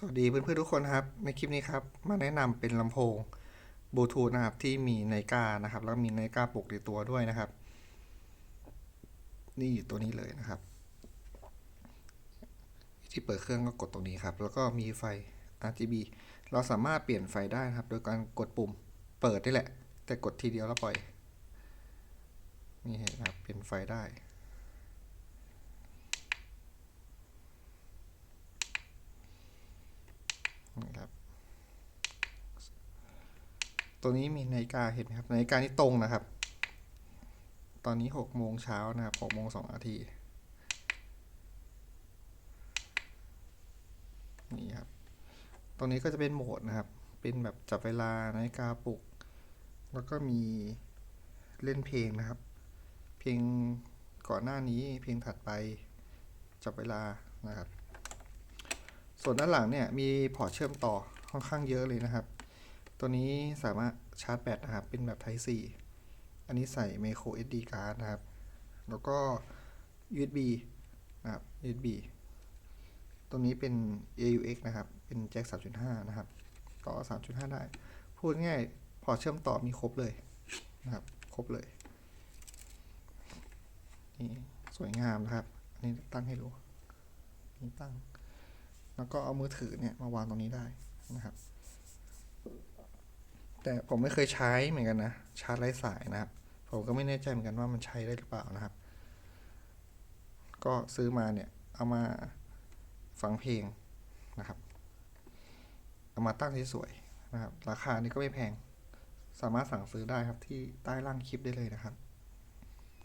สวัสดีเพื่อนๆทุกคนครับ ในคลิปนี้ครับ มาแนะนำเป็นลำโพงบลูทูธนะครับ ที่มีไนกานะครับ แล้วมีไนกาปลูกในตัวด้วยนะครับ นี่ตัวนี้เลยนะครับวิธีเปิดเครื่องก็กดตรงนี้ครับ แล้วก็มีไฟ RGB เราสามารถเปลี่ยนไฟได้นะครับ โดยการกดปุ่มเปิดนี่แหละ แต่กดทีเดียวแล้วปล่อย นี่เห็นไหมครับเปลี่ยนไฟได้ นี่ครับ ตัวนี้มีนาฬิกาเห็นไหมครับนาฬิกานี่ตรงนะครับ ตอนนี้หกโมงเช้านะครับหกโมงสองนาทีนี่ครับ ตรงนี้ก็จะเป็นโหมดนะครับ เป็นแบบจับเวลานาฬิกาปลุก แล้วก็มีเล่นเพลงนะครับ เพลงก่อนหน้านี้เพลงถัดไปจับเวลานะครับ ส่วนด้านหลังเนี่ยมีพอร์ตเชื่อมต่อค่อนข้างเยอะเลยนะครับ ตัวนี้สามารถชาร์จแบตนะครับ เป็นแบบ Type C อันนี้ใส่ micro SD card นะครับ แล้วก็ USB นะครับ USB ตัวนี้เป็น AUX นะครับ เป็นแจ็ค3.5 นะครับ ต่อ 3.5 ได้ พูดง่ายพอร์ตเชื่อมต่อมีครบเลยนะครับ ครบเลย นี่ สวยงามนะครับ อันนี้ตั้งให้ดูนี่ตั้ง แล้วก็เอามือถือเนี่ยมาวางตรงนี้ได้นะครับ แต่ผมไม่เคยใช้เหมือนกันนะชาร์จไร้สายนะครับ ผมก็ไม่แน่ใจเหมือนกันว่ามันใช้ได้หรือเปล่านะครับ ก็ซื้อมาเนี่ยเอามาฟังเพลงนะครับเอามาตั้งสวยนะครับ ราคานี่ก็ไม่แพง สามารถสั่งซื้อได้ครับที่ใต้ล่างคลิปได้เลยนะครับ